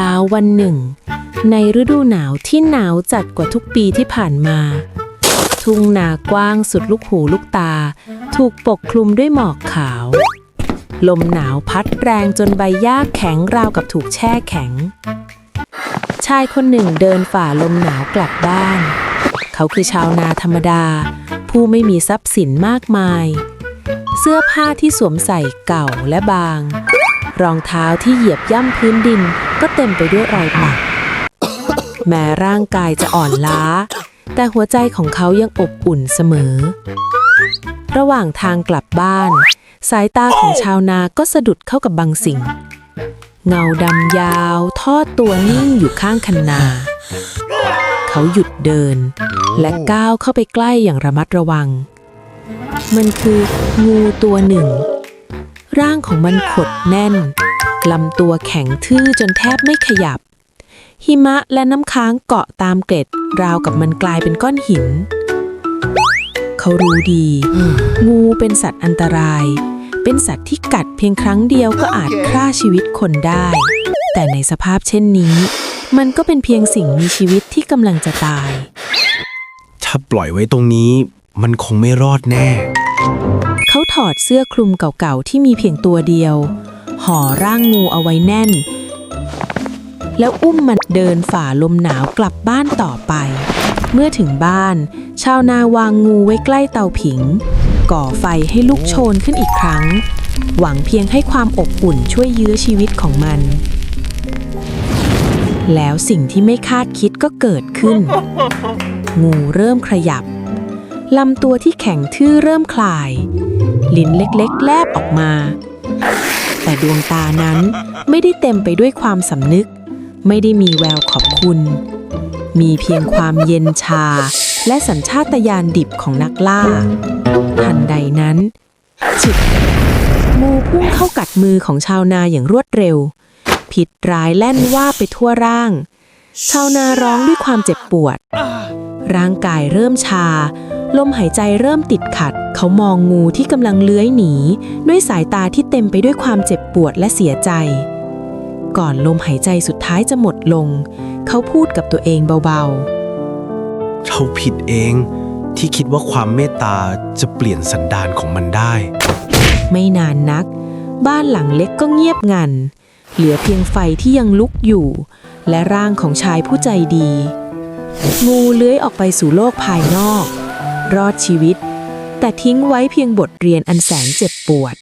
ช้าวันหนึ่ง ในฤดูหนาวที่หนาวจัดกว่าทุกปีที่ผ่านมา ทุ่งนากว้างสุดลูกหูลูกตา ถูกปกคลุมด้วยหมอกขาว ลมหนาวพัดแรงจนใบหญ้าแข็งราวกับถูกแช่แข็ง ชายคนหนึ่งเดินฝ่าลมหนาวกลับบ้าน เขาคือชาวนาธรรมดา ผู้ไม่มีทรัพย์สินมากมาย เสื้อผ้าที่สวมใส่เก่าและบางรองเท้าที่เหยียบย่ำพื้นดิน ก็เต็มไปด้วยรอยปักแม้ร่างกายจะอ่อนล้า แต่หัวใจของเขายังอบอุ่นเสมอ ระหว่างทางกลับบ้าน สายตาของชาวนาก็สะดุดเข้ากับบางสิ่ง เงาดำยาว ทอดตัวนิ่งอยู่ข้างคันนา เขาหยุดเดิน และก้าวเข้าไปใกล้อย่างระมัดระวัง มันคืองูตัวหนึ่ง ร่างของมันขดแน่น ลำตัวแข็งทื่อจนแทบไม่ขยับ หิมะและน้ำค้างเกาะตามเกล็ด ราวกับมันกลายเป็นก้อนหิน เขารู้ดี งูเป็นสัตว์อันตราย เป็นสัตว์ที่กัดเพียงครั้งเดียวก็อาจฆ่าชีวิตคนได้ แต่ในสภาพเช่นนี้ มันก็เป็นเพียงสิ่งมีชีวิตที่กำลังจะตาย ถ้าปล่อยไว้ตรงนี้ มันคงไม่รอดแน่ เขาถอดเสื้อคลุมเก่าๆที่มีเพียงตัวเดียว ห่อร่างงูเอาไว้แน่น แล้วอุ้มมันเดินฝ่าลมหนาวกลับบ้านต่อไป เมื่อถึงบ้าน ชาวนาวางงูไว้ใกล้เตาผิง ก่อไฟให้ลุกโชนขึ้นอีกครั้ง หวังเพียงให้ความอบอุ่นช่วยยื้อชีวิตของมัน แล้วสิ่งที่ไม่คาดคิดก็เกิดขึ้น งูเริ่มขยับลำตัวที่แข็งทื่อเริ่มคลาย ลิ้นเล็กๆ แลบออกมา แต่ดวงตานั้นไม่ได้เต็มไปด้วยความสำนึก ไม่ได้มีแววขอบคุณ มีเพียงความเย็นชา และสัญชาตญาณดิบของนักล่า ทันใดนั้นจิบงูพุ่งเข้ากัดมือของชาวนาอย่างรวดเร็ว ผิดร้ายแล่นว่าไปทั่วร่าง ชาวนาร้องด้วยความเจ็บปวด ร่างกายเริ่มชา ลมหายใจเริ่มติดขัด เขามองงูที่กำลังเลื้อยหนี ด้วยสายตาที่เต็มไปด้วยความเจ็บปวดและเสียใจ ก่อนลมหายใจสุดท้ายจะหมดลง เขาพูดกับตัวเองเบาเราผิดเองที่คิดว่าความเมตตาจะเปลี่ยนสันดานของมันได้ๆไม่นานนัก บ้านหลังเล็กก็เงียบงัน เหลือเพียงไฟที่ยังลุกอยู่ และร่างของชายผู้ใจดี งูเลื้อยออกไปสู่โลกภายนอก รอดชีวิต แต่ทิ้งไว้เพียงบทเรียนอันแสนเจ็บปวด